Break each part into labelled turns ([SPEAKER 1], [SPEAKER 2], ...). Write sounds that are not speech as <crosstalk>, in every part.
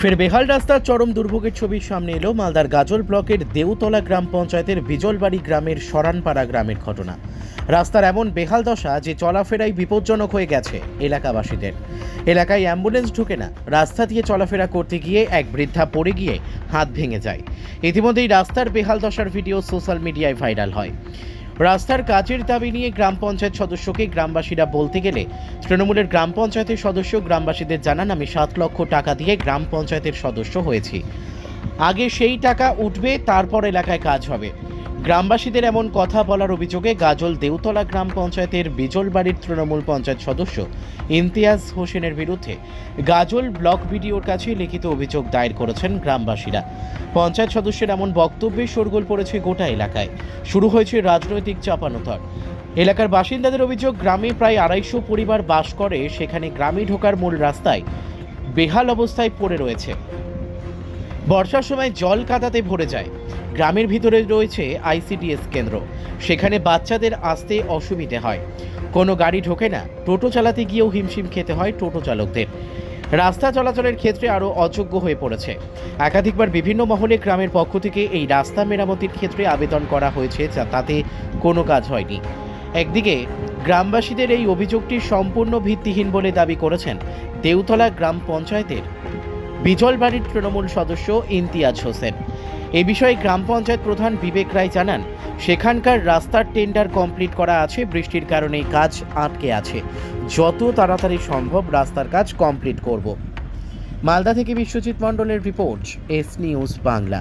[SPEAKER 1] ফের বেহাল রাস্তার চরম দুর্ভোগের ছবির সামনে এলো মালদার গাজল ব্লকের দেউতলা গ্রাম পঞ্চায়েতের বিজলবাড়ি গ্রামের সরানপাড়া গ্রামের ঘটনা। রাস্তার এমন বেহাল দশা যে চলাফেরাই বিপজ্জনক হয়ে গেছে এলাকাবাসীদের। এলাকায় অ্যাম্বুলেন্স ঢোকে না, রাস্তা দিয়ে চলাফেরা করতে গিয়ে এক বৃদ্ধা পড়ে গিয়ে হাত ভেঙে যায়। ইতিমধ্যেই রাস্তার বেহাল দশার ভিডিও সোশ্যাল মিডিয়ায় ভাইরাল হয়। রাস্তার কাজের দাবি নিয়ে গ্রাম পঞ্চায়েত সদস্যকে গ্রামবাসীরা বলতে গেলে তৃণমূলের গ্রাম পঞ্চায়েতের সদস্য, গ্রামবাসীদের জানান, আমি সাত লক্ষ টাকা দিয়ে গ্রাম পঞ্চায়েতের সদস্য হয়েছি। আগে সেই টাকা উঠবে, তারপর এলাকায় কাজ হবে। গ্রামবাসীদের এমন কথা বলার অভিযোগে গাজল দেউতলা গ্রাম পঞ্চায়েতের বিজলবাড়ির তৃণমূল পঞ্চায়েত সদস্য ইমতিয়াজ হোসেনের বিরুদ্ধে গাজল ব্লক ভিডিওর কাছে লিখিত অভিযোগ দায়ের করেছেন গ্রামবাসীরা। পঞ্চায়েত সদস্যের এমন বক্তব্যে শোরগোল পড়েছে গোটা এলাকায়। শুরু হয়েছে রাজনৈতিক চাপানোতর। এলাকার বাসিন্দাদের অভিযোগ, গ্রামে প্রায় আড়াইশো পরিবার বাস করে, সেখানে গ্রামে ঢোকার মূল রাস্তায় বেহাল অবস্থায় পড়ে রয়েছে। বর্ষার সময় জল কাদাতে ভরে যায়। গ্রামের ভিতরে রয়েছে আইসিডিএস কেন্দ্র। সেখানে বাচ্চাদের আসতে অসুবিধে হয়। কোনো গাড়ি ঢোকে না। টোটো চালাতে গিয়েও হিমশিম খেতে হয় টোটো চালকদের। রাস্তা চলাচলের ক্ষেত্রে আরও অযোগ্য হয়ে পড়েছে। একাধিকবার বিভিন্ন মহলে গ্রামের পক্ষ থেকে এই রাস্তা মেরামতির ক্ষেত্রে আবেদন করা হয়েছে, যা তাতে কোনো কাজ হয়নি। একদিকে, গ্রামবাসীদের এই অভিযোগটি সম্পূর্ণ ভিত্তিহীন বলে দাবি করেছেন দেউতলা গ্রাম পঞ্চায়েতের বিজলবাড়ির তৃণমূল সদস্য ইমতিয়াজ হোসেন। এ বিষয়ে গ্রাম পঞ্চায়েত প্রধান বিবেক রায় জানান সেখানকার রাস্তার টেন্ডার কমপ্লিট করা আছে বৃষ্টির কারণে কাজ আটকে আছে। যত তাড়াতাড়ি সম্ভব রাস্তার কাজ কমপ্লিট করব। মালদা থেকে বিশ্বজিৎ মণ্ডলের রিপোর্ট এস নিউজ বাংলা।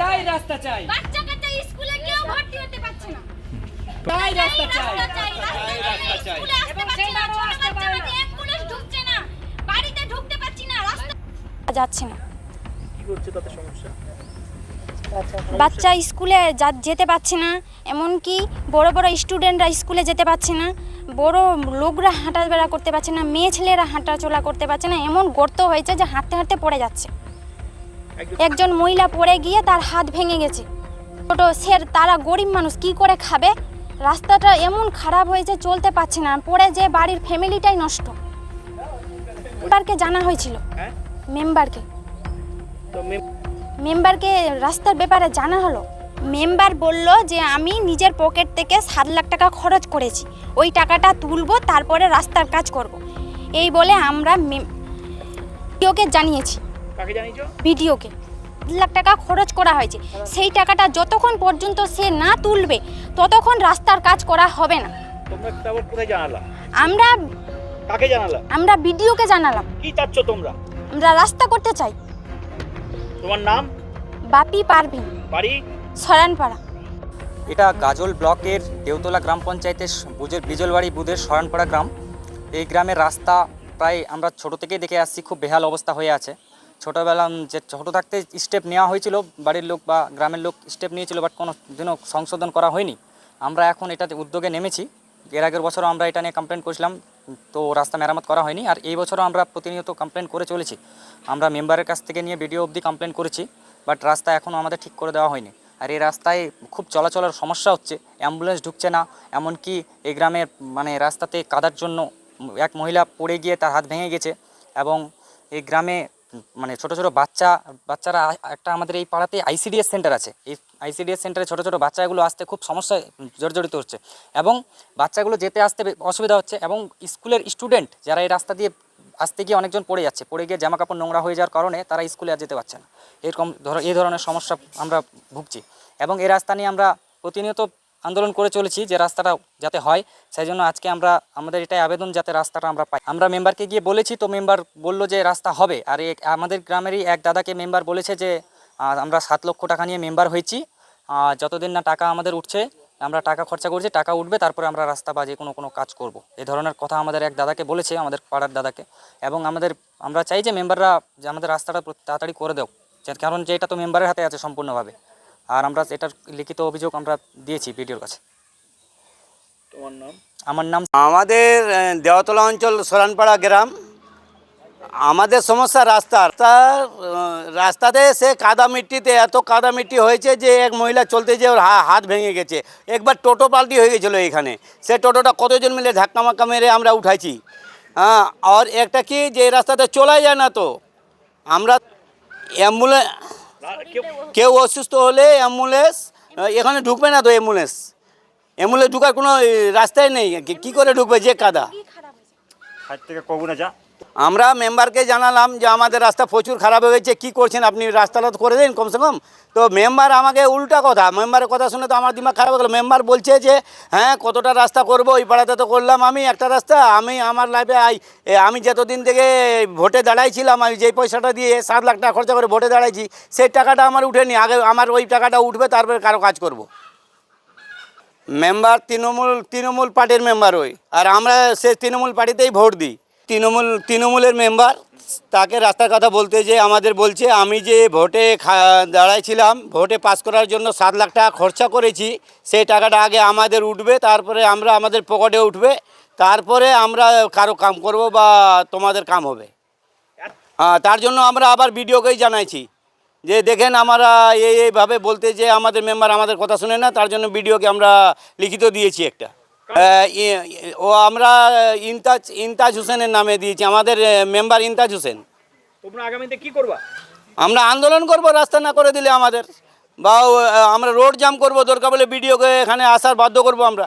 [SPEAKER 2] চাই রাস্তা চাই।
[SPEAKER 3] বাচ্চা কাচ্চা স্কুলে কেউ ভর্তি হতে পারছে না।
[SPEAKER 2] চাই রাস্তা চাই
[SPEAKER 3] রাস্তা চাই। রাস্তা চাই। স্কুলে আসতে পারছি না ছোট বাচ্চাদের অ্যাম্বুলেন্স ঢুকছে না বাড়িতে ঢুকতে পারছি না রাস্তা
[SPEAKER 4] যাচ্ছে না। বাচ্চা স্কুলে যেতে পারছে না এমনকি বড় বড় স্টুডেন্টরা স্কুলে যেতে পারছে না বড় লোকরা হাঁটাবেড়া করতে পারছে না মেয়ে ছেলেরা হাঁটাচলা করতে পারছে না এমন গর্ত হয়েছে যে হাঁটতে হাঁটতে পড়ে যাচ্ছে। একজন মহিলা পড়ে গিয়ে তার হাত ভেঙে গেছে। ছোট সে তারা গরিব মানুষ কি করে খাবে? রাস্তাটা এমন খারাপ হয়েছে চলতে পারছে না পড়ে যে বাড়ির ফ্যামিলিটাই নষ্ট। মেম্বারকে জানা হয়েছিল।
[SPEAKER 2] হ্যাঁ?
[SPEAKER 4] মেম্বারকে।
[SPEAKER 2] তো
[SPEAKER 4] মেম্বারকে রাস্তার ব্যাপারে জানা হলো। মেম্বার বলল যে আমি নিজের পকেট থেকে সাত লাখ টাকা খরচ করেছি। ওই টাকাটা তুলবো তারপরে রাস্তার কাজ করব। এই বলে আমরা ভিডিওকে জানিয়েছি। ভিডিওকে। লাখ টাকা খরচ করা হয়েছে। সেই টাকাটা যতক্ষণ পর্যন্ত সে না তুলবে ততক্ষণ রাস্তার কাজ করা হবে না। আমরা
[SPEAKER 2] কাকে জানালা?
[SPEAKER 4] আমরা ভিডিওকে জানালাম।
[SPEAKER 2] কি চাচ্ছ তোমরা?
[SPEAKER 4] আমরা রাস্তা করতে চাই।
[SPEAKER 2] তোমার নাম?
[SPEAKER 4] বাপি পারভিন।
[SPEAKER 2] বাড়ি?
[SPEAKER 4] সরানপাড়া
[SPEAKER 5] এটা গাজল ব্লকের দেউতলা গ্রাম পঞ্চায়েতের বুজের বিজলবাড়ি বুধের শরণপাড়া গ্রাম। এই গ্রামের রাস্তা প্রায় আমরা ছোট থেকেই দেখে আসছি খুব বেহাল অবস্থা হয়ে আছে। ছোটোবেলা যে ছোটো থাকতে স্টেপ নেওয়া হয়েছিল বাড়ির লোক বা গ্রামের লোক স্টেপ নিয়েছিল বাট কোনো দিনও সংশোধন করা হয়নি। আমরা এখন এটাতে উদ্যোগে নেমেছি। এর আগের বছরও আমরা এটা নিয়ে কমপ্লেন করেছিলাম তো রাস্তা মেরামত করা হয়নি। আর এই বছরও আমরা প্রতিনিয়ত কমপ্লেন করে চলেছি। আমরা মেম্বারের কাছ থেকে নিয়ে বিডিও অবধি কমপ্লেন করেছি বাট রাস্তা এখনও আমাদের ঠিক করে দেওয়া হয়নি। আর এই রাস্তায় খুব চলাচলের সমস্যা হচ্ছে অ্যাম্বুলেন্স ঢুকছে না, এমনকি এই গ্রামের মানে রাস্তাতে কাদার জন্য এক মহিলা পড়ে গিয়ে তার হাত ভেঙে গেছে এবং এই গ্রামে মানে ছোট ছোট বাচ্চা, বাচ্চারা একটা আমাদের এই পাড়াতে আইসিডিএস সেন্টার আছে। এই আইসিডিএস সেন্টারে ছোট ছোট বাচ্চাগুলো আসতে খুব সমস্যায় জর্জরিত হচ্ছে এবং বাচ্চাগুলো যেতে আসতে অসুবিধা হচ্ছে এবং স্কুলের স্টুডেন্ট যারা এই রাস্তা দিয়ে আসতে গিয়ে অনেকজন পড়ে যাচ্ছে, পড়ে গিয়ে জামা কাপড় নোংরা হয়ে যাওয়ার কারণে তারা স্কুলে আর যেতে পারছে না। এরকম ধর এই ধরনের সমস্যা আমরা ভুগছি এবং এই রাস্তা নিয়ে আমরা প্রতিনিয়ত আন্দোলন করে চলেছি যে রাস্তাটা যাতে হয় সেই জন্য আজকে আমরা, আমাদের এটাই আবেদন যাতে রাস্তাটা আমরা পাই। আমরা মেম্বারকে গিয়ে বলেছি তো মেম্বার বলল যে রাস্তা হবে। আর আমাদের গ্রামেরই এক দাদাকে মেম্বার বলেছে যে আমরা সাত লক্ষ টাকা নিয়ে মেম্বার হয়েছি। যতদিন না টাকা আমাদের উঠছে, আমরা টাকা খরচা করছি, টাকা উঠবে, তারপরে আমরা রাস্তা বা যে কোনো কোনো কাজ করব। এই ধরনের কথা আমাদের এক দাদাকে বলেছে, আমাদের পাড়ার দাদাকে। এবং আমাদের, আমরা চাই যে মেম্বাররা যে আমাদের রাস্তাটা তাড়াতাড়ি করে দেও। কারণ যে এটা তো মেম্বারের হাতে আছে সম্পূর্ণভাবে। আর আমরা এটার লিখিত অভিযোগ আমরা দিয়েছি বিডিওর কাছে।
[SPEAKER 2] তোমার নাম?
[SPEAKER 5] আমার নাম
[SPEAKER 6] আমাদের দেওয়াতলা অঞ্চল সরানপাড়া গ্রাম। আমাদের সমস্যা রাস্তা। রাস্তা রাস্তাতে সে কাদা মিট্টিতে এত কাদা মিট্টি হয়েছে যে এক মহিলা চলতে যেয়ে ওর হা- হাত ভেঙে গেছে। একবার টোটো পাল্টি হয়ে গেছিল এখানে সে টোটোটা কতজন মিলে ধাক্কা মাক্কা মেরে আমরা উঠাইছি। হ্যাঁ আর একটা কি যে এই রাস্তাতে চলাই যায় না তো? আমরা অ্যাম্বুলেন্স
[SPEAKER 2] কেউ
[SPEAKER 6] অসুস্থ হলে অ্যাম্বুলেন্স এখানে ঢুকবে না তো অ্যাম্বুলেন্স। অ্যাম্বুলেন্স ঢুকার কোনো রাস্তাই নেই। কি- কি করে ঢুকবে যে কাদা?
[SPEAKER 2] হাত থেকে কবু না যা।
[SPEAKER 6] আমরা মেম্বারকে জানালাম যে আমাদের রাস্তা প্রচুর খারাপ হয়েছে কি করছেন আপনি? রাস্তাটা করে দিন কমসে কম। তো মেম্বার আমাকে উল্টা কথা, মেম্বারের কথা শুনে তো আমার দিমাগ খারাপ হয়ে গেলো। মেম্বার বলছে যে হ্যাঁ কতটা রাস্তা করব, ওই পাড়াতে তো করলাম আমি একটা রাস্তা, আমি আমার লাইফে আমি যতদিন থেকে ভোটে দাঁড়াইছিলাম, আমি যেই পয়সাটা দিয়ে সাত লাখ টাকা খরচা করে ভোটে দাঁড়াইছি, সেই টাকাটা আমার উঠেনি, আগে আমার ওই টাকাটা উঠবে, তারপরে কারও কাজ করব। মেম্বার তৃণমূল তৃণমূল পার্টির মেম্বার ওই, আর আমরা সে তৃণমূল পার্টিতেই ভোট দিই। তৃণমূল, তৃণমূলের মেম্বার তাকে রাস্তার কথা বলতে যে আমাদের বলছে, আমি যে ভোটে দাঁড়াইছিলাম, ভোটে পাস করার জন্য সাত লাখ টাকা খরচা করেছি, সেই টাকাটা আগে আমাদের উঠবে, তারপরে আমরা আমাদের পকেটে উঠবে, তারপরে আমরা কারও কাম করব বা তোমাদের কাম হবে। হ্যাঁ তার জন্য আমরা আবার বিডিওকেই জানাইছি, যে দেখেন আমরা এই এইভাবে বলতে যে আমাদের মেম্বার আমাদের কথা শুনে না, তার জন্য বিডিওকে আমরা লিখিত দিয়েছি একটা। ও আমরা ইনতাজ ইনতাজ হোসেনের নামে দিয়েছি আমাদের মেম্বার ইনতাজ হোসেন।
[SPEAKER 2] তোমরা আগামীতে কি করবা?
[SPEAKER 6] আমরা আন্দোলন করব রাস্তা না করে দিলে আমাদের। বা আমরা রোড জাম করব দরকার বলে বিডিওকে এখানে আসার বাধ্য করব আমরা।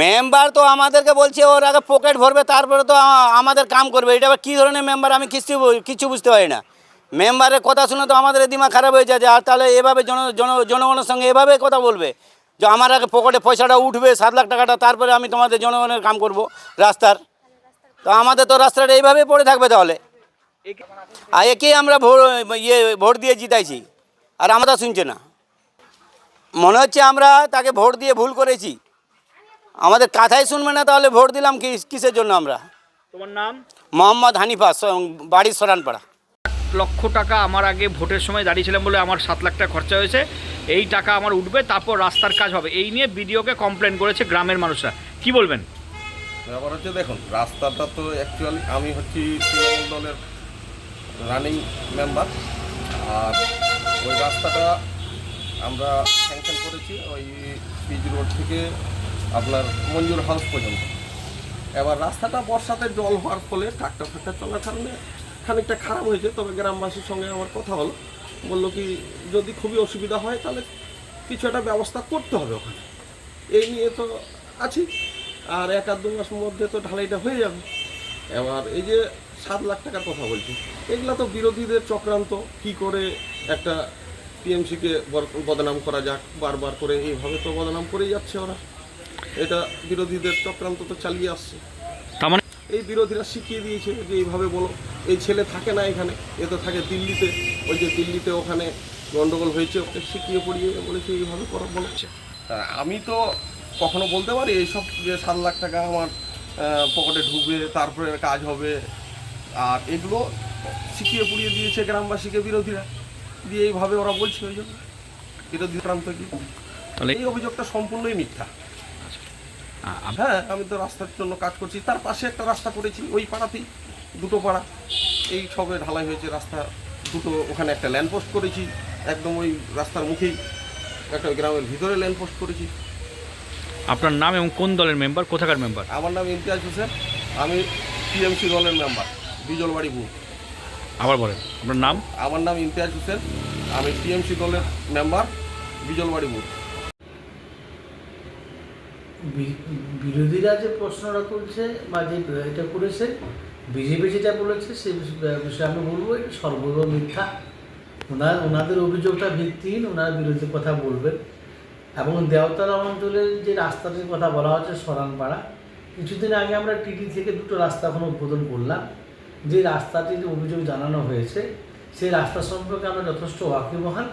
[SPEAKER 6] মেম্বার তো আমাদেরকে বলছে ওর আগে পকেট ভরবে তারপরে তো আমাদের কাম করবে। এটা আবার কী ধরনের মেম্বার আমি কিছু কিছু বুঝতে পারি না। মেম্বারের কথা শুনে তো আমাদের দিমাগ খারাপ হয়ে যায় যে আর তাহলে এভাবে জন জন জনগণের সঙ্গে এভাবে কথা বলবে? যে আমার আগে পকেটে পয়সাটা উঠবে সাত লাখ টাকাটা তারপরে আমি তোমাদের জনগণের কাম করব রাস্তার। তো আমাদের তো রাস্তাটা এইভাবেই পড়ে থাকবে তাহলে। আর একেই আমরা ভোট ইয়ে ভোট দিয়ে জিতাইছি। আর আমরা শুনছে না। মনে হচ্ছে আমরা তাকে ভোট দিয়ে ভুল করেছি। আমাদের কথাই শুনবে না তাহলে ভোট দিলাম কি কিসের জন্য আমরা?
[SPEAKER 2] তোমার নাম?
[SPEAKER 6] মোহাম্মদ হানিফা বাড়ির সরানপাড়া।
[SPEAKER 2] লক্ষ টাকা আমার আগে ভোটের সময় দাঁড়িয়েছিলাম বলে আমার সাত লাখ টাকা খরচা হয়েছে। এই টাকা আমার উঠবে, তারপর রাস্তার কাজ হবে। এই নিয়ে বিডিওকে কমপ্লেন করেছে গ্রামের মানুষরা। কি বলবেন?
[SPEAKER 7] ব্যাপার হচ্ছে দেখুন, রাস্তাটা তো অ্যাকচুয়ালি আমি হচ্ছি তৃণমূল দলের রানিং মেম্বার আর ওই রাস্তাটা আমরা স্যাংশন করেছি ওই পিচ রোড থেকে আপনার মঞ্জুর হাউস পর্যন্ত। এবার রাস্তাটা বর্ষাতে জল হওয়ার ফলে ট্রাক্টর ফ্রাক্টর চলার কারণে খানিকটা খারাপ হয়েছে, তবে গ্রামবাসীর সঙ্গে আমার কথা হলো। বলল কি, যদি খুবই অসুবিধা হয়, তাহলে কিছু একটা ব্যবস্থা করতে হবে ওখানে। এই নিয়ে তো আছি, আর এক আধ দু মাসের মধ্যে তো ঢালাইটা হয়ে যাবে। এবার এই যে সাত লাখ টাকার কথা বলছি, এগুলো তো বিরোধীদের চক্রান্ত। কি করে একটা টিএমসিকে বদনাম করা যাক? বারবার করে এইভাবে তো বদনাম করেই যাচ্ছে ওরা। এটা বিরোধীদের চক্রান্ত তো চালিয়ে আসছে। এই বিরোধীরা শিখিয়ে দিয়েছে যে এইভাবে বলো। এই ছেলে থাকে না এখানে এ তো থাকে দিল্লিতে। ওই যে দিল্লিতে ওখানে গন্ডগোল হয়েছে ওকে শিখিয়ে পড়িয়ে বলেছে এইভাবে করা বলেছে আমি তো কখনো বলতে পারি এইসব যে সাত লাখ টাকা আমার পকেটে ঢুকবে তারপরে কাজ হবে। আর এগুলো শিখিয়ে পুড়িয়ে দিয়েছে গ্রামবাসীকে বিরোধীরা দিয়ে এইভাবে ওরা বলছে ওই জন্য। বিরোধী প্রান্ত কি
[SPEAKER 2] তাহলে
[SPEAKER 7] এই অভিযোগটা সম্পূর্ণই মিথ্যা। হ্যাঁ আমি তো রাস্তার জন্য কাজ করছি। তার পাশে একটা রাস্তা করেছি ওই পাড়াতেই দুটো পাড়া। এই সবে ঢালাই হয়েছে রাস্তা দুটো। ওখানে একটা ল্যান্ডপোস্ট করেছি একদম ওই রাস্তার মুখেই একটা গ্রামের ভিতরে ল্যান্ডপোস্ট করেছি।
[SPEAKER 2] আপনার নাম এবং কোন দলের মেম্বার কোথাকার মেম্বার
[SPEAKER 7] আমার নাম ইমতিয়াজ হোসেন আমি টিএমসি দলের মেম্বার বিজলবাড়ি বুথ।
[SPEAKER 2] আবার বলেন আপনার নাম?
[SPEAKER 7] আমার নাম ইমতিয়াজ হোসেন আমি টিএমসি দলের মেম্বার বিজলবাড়ি বুথ।
[SPEAKER 8] বিরোধীরা যে প্রশ্নটা তুলছে বা যে এটা করেছে, বিজেপি যেটা বলেছে, সে বিষ- বিষয়ে আমি বলব এটা সর্বৈব মিথ্যা। ওনার, ওনাদের অভিযোগটা ভিত্তিহীন, ওনার বিরোধী কথা বলবেন। এবং দেওতলা অঞ্চলের যে রাস্তাটির কথা বলা হচ্ছে, সরানপাড়া, কিছুদিন আগে আমরা টিটি থেকে দুটো রাস্তা এখন উদ্বোধন করলাম। যে রাস্তাটির অভিযোগ জানানো হয়েছে, সেই রাস্তা সম্পর্কে আমরা যথেষ্ট ওয়াকিবহাল।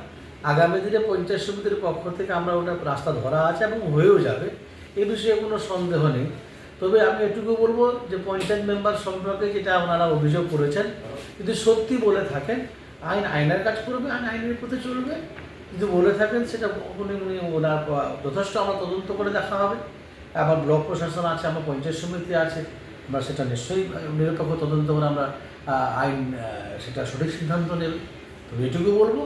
[SPEAKER 8] আগামী দিনে পঞ্চায়েত সমিতির পক্ষ থেকে আমরা ওটা রাস্তা ধরা আছে এবং হয়েও যাবে। এ বিষয়ে কোনো সন্দেহ নেই। তবে আমি এটুকু বলব যে পঞ্চায়েত মেম্বার সম্পর্কে যেটা ওনারা অভিযোগ করেছেন, যদি সত্যি বলে থাকেন, আইন, আইনের কাজ করবে, আইন, আইনের পথে চলবে। যদি বলে থাকেন, সেটা উনি উনি ওনার যথেষ্ট আমরা তদন্ত করে দেখা হবে। আবার ব্লক প্রশাসন আছে, আমার পঞ্চায়েত সমিতি আছে, আমরা সেটা নিশ্চয়ই নিরপেক্ষ তদন্ত করে আমরা আইন সেটা সঠিক সিদ্ধান্ত নেবে। তবে এটুকু বলব,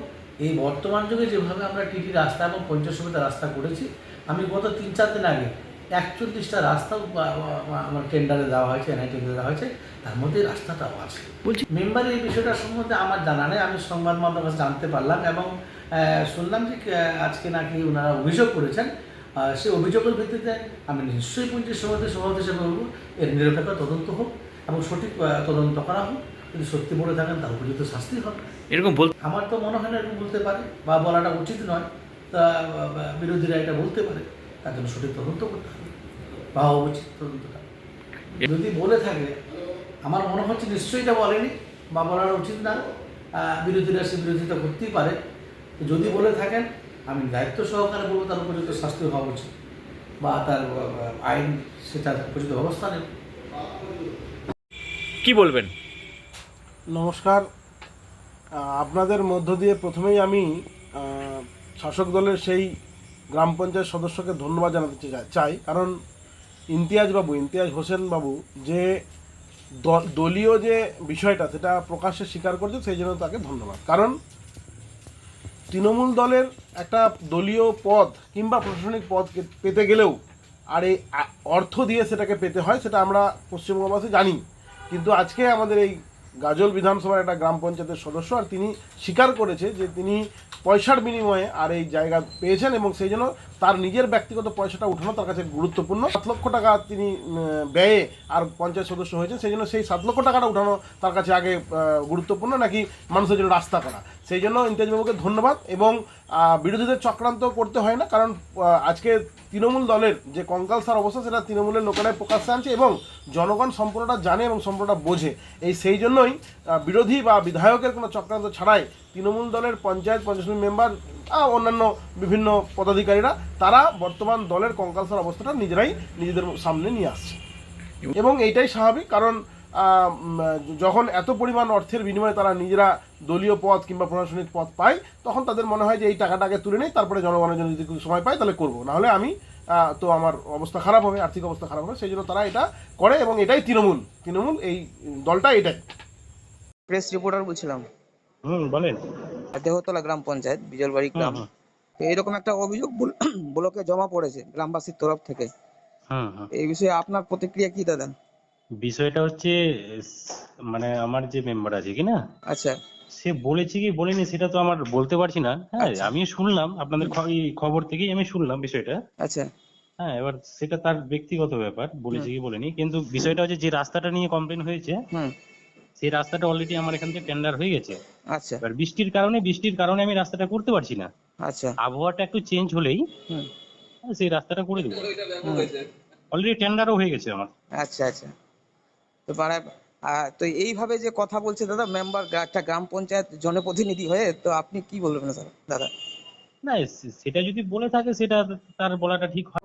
[SPEAKER 8] এই বর্তমান যুগে যেভাবে আমরা টিটি রাস্তা এবং পঞ্চায়েত সমিতির রাস্তা করেছি আমি গত তিন চার দিন আগে একচল্লিশটা রাস্তা আমার টেন্ডারে দেওয়া হয়েছে এনআই টেন্ডারে দেওয়া হয়েছে তার মধ্যে রাস্তাটাও আছে।
[SPEAKER 2] বলছি
[SPEAKER 8] মেম্বার এই বিষয়টা সম্বন্ধে আমার জানা নেই আমি সংবাদ মাধ্যমের কাছে জানতে পারলাম এবং শুনলাম যে আজকে নাকি ওনারা অভিযোগ করেছেন সেই অভিযোগের ভিত্তিতে আমি নিশ্চয়ই পঞ্চায়েত সভাপতি সভাপতি হিসেবে বলব এর নিরপেক্ষ তদন্ত হোক এবং সঠিক তদন্ত করা হোক। যদি সত্যি বলে থাকেন তার উপযুক্ত শাস্তি হবে
[SPEAKER 2] এরকম বল
[SPEAKER 8] আমার তো মনে হয় না এরকম বলতে পারে বা বলাটা উচিত নয়। তা বিরোধীরা এটা বলতে পারে তার জন্য সঠিক তদন্ত করতে হবে বা উচিত তদন্তটা। যদি বলে থাকে আমার মনে হচ্ছে নিশ্চয়ই এটা বলেনি বা বলাটা উচিত না বিরোধীরা সে বিরোধিতা করতেই পারে। যদি বলে থাকেন আমি দায়িত্ব সহকারে বলব তার উপযুক্ত শাস্তি হওয়া উচিত বা তার আইন সেটার উপযুক্ত ব্যবস্থা নেবে।
[SPEAKER 2] কি বলবেন?
[SPEAKER 9] নমস্কার। আপনাদের মধ্য দিয়ে প্রথমেই আমি শাসক দলের সেই গ্রাম পঞ্চায়েত সদস্যকে ধন্যবাদ জানাতে চাই। কারণ ইমতিয়াজ বাবু, ইমতিয়াজ হোসেন বাবু যে দলীয় যে বিষয়টা সেটা প্রকাশ্যে স্বীকার করছে, সেই জন্য তাকে ধন্যবাদ। কারণ তৃণমূল দলের একটা দলীয় পদ কিংবা প্রশাসনিক পদ পেতে গেলেও আর এই অর্থ দিয়ে সেটাকে পেতে হয়, সেটা আমরা পশ্চিমবঙ্গবাসী জানি। কিন্তু আজকে আমাদের এই গাজল বিধানসভার একটা গ্রাম পঞ্চায়েতের সদস্য আর তিনি স্বীকার করেছে যে তিনি পয়সার বিনিময়ে আর এই জায়গা পেয়েছেন এবং সেই জন্য তার নিজের ব্যক্তিগত পয়সাটা উঠানো তার কাছে গুরুত্বপূর্ণ। সাত লক্ষ টাকা তিনি ব্যয়ে আর পঞ্চায়েত সদস্য হয়েছেন, সেই জন্য সেই সাত লক্ষ টাকাটা উঠানো তার কাছে আগে গুরুত্বপূর্ণ, নাকি মানুষের জন্য রাস্তা করা। সেই জন্য ইমতিয়াজবাবুকে ধন্যবাদ এবং বিরোধীদের চক্রান্ত করতে হয় না, কারণ আজকে তৃণমূল দলের যে কঙ্কালসার অবস্থা, সেটা তৃণমূলের লোকেরাই প্রকাশ্যে আনছে এবং জনগণ সম্পূর্ণটা জানে এবং সম্পূর্ণটা বোঝে। এই সেই জন্যই বিরোধী বা বিধায়কের কোনো চক্রান্ত ছাড়াই তৃণমূল দলের পঞ্চায়েত পঞ্চাশ মেম্বার অন্যান্য বিভিন্ন পদাধিকারীরা, তারা বর্তমান দলের কঙ্কালসার অবস্থাটা নিজেরাই নিজেদের সামনে নিয়ে আসছে। এবং এইটাই স্বাভাবিক, কারণ যখন এত পরিমাণ অর্থের বিনিময়ে তারা নিজেরা দলীয় পদ কিংবা প্রশাসনিক পদ পায়, তখন তাদের মনে হয় যে এই টাকাটাকে তুলে নেই, তারপরে জনগণের জন্য যদি সময় পায় তাহলে করব। নাহলে আমি তো আমার অবস্থা খারাপ হবে, আর্থিক অবস্থা খারাপ হবে, সেই জন্য তারা এটা করে এবং এটাই তৃণমূল। তৃণমূল এই দলটা এটাই।
[SPEAKER 10] প্রেস রিপোর্টার বলছিলাম।
[SPEAKER 11] হুম বলেন।
[SPEAKER 10] দেহতলা গ্রাম পঞ্চায়েত বিজলবাড়ি গ্রাম। এরকম একটা অভিযোগ বল- <clears throat> ব্লকে জমা পড়েছে গ্রামবাসীর তরফ থেকে। এই বিষয়ে আপনার প্রতিক্রিয়া কি দাদা?
[SPEAKER 11] বিষয়টা হচ্ছে মানে আমার যে মেম্বার আছে কি না?
[SPEAKER 10] আচ্ছা।
[SPEAKER 11] সে বলেছে কি বলেনি সেটা তো আমার বলতে পারছি না। হ্যাঁ
[SPEAKER 10] আচ্ছা।
[SPEAKER 11] আমি শুনলাম আপনাদের খবর থেকেই আমি শুনলাম বিষয়টা।
[SPEAKER 10] আচ্ছা।
[SPEAKER 11] হ্যাঁ এবার সেটা তার ব্যক্তিগত ব্যাপার বলেছে কি বলেনি। কিন্তু বিষয়টা হচ্ছে যে রাস্তাটা নিয়ে কমপ্লেন হয়েছে
[SPEAKER 10] হুম।
[SPEAKER 11] সেই রাস্তাটা অলরেডি আমার এখান থেকে টেন্ডার হয়ে গেছে।
[SPEAKER 10] আচ্ছা।
[SPEAKER 11] এবার বৃষ্টির কারণে বৃষ্টির কারণে আমি রাস্তাটা করতে পারছি না।
[SPEAKER 10] আচ্ছা।
[SPEAKER 11] আবহাওয়াটা একটু চেঞ্জ হলেই সেই রাস্তাটা করে দেবো। অলরেডি টেন্ডারও হয়ে গেছে আমার।
[SPEAKER 10] আচ্ছা আচ্ছা। তো পাড়ায় তো এইভাবে যে কথা বলছে দাদা মেম্বার একটা গ্রাম পঞ্চায়েত জনপ্রতিনিধি হয়ে তো আপনি কি বলবেন স্যার? দাদা।
[SPEAKER 11] না সেটা যদি বলে থাকে সেটা তার বলাটা ঠিক হয়।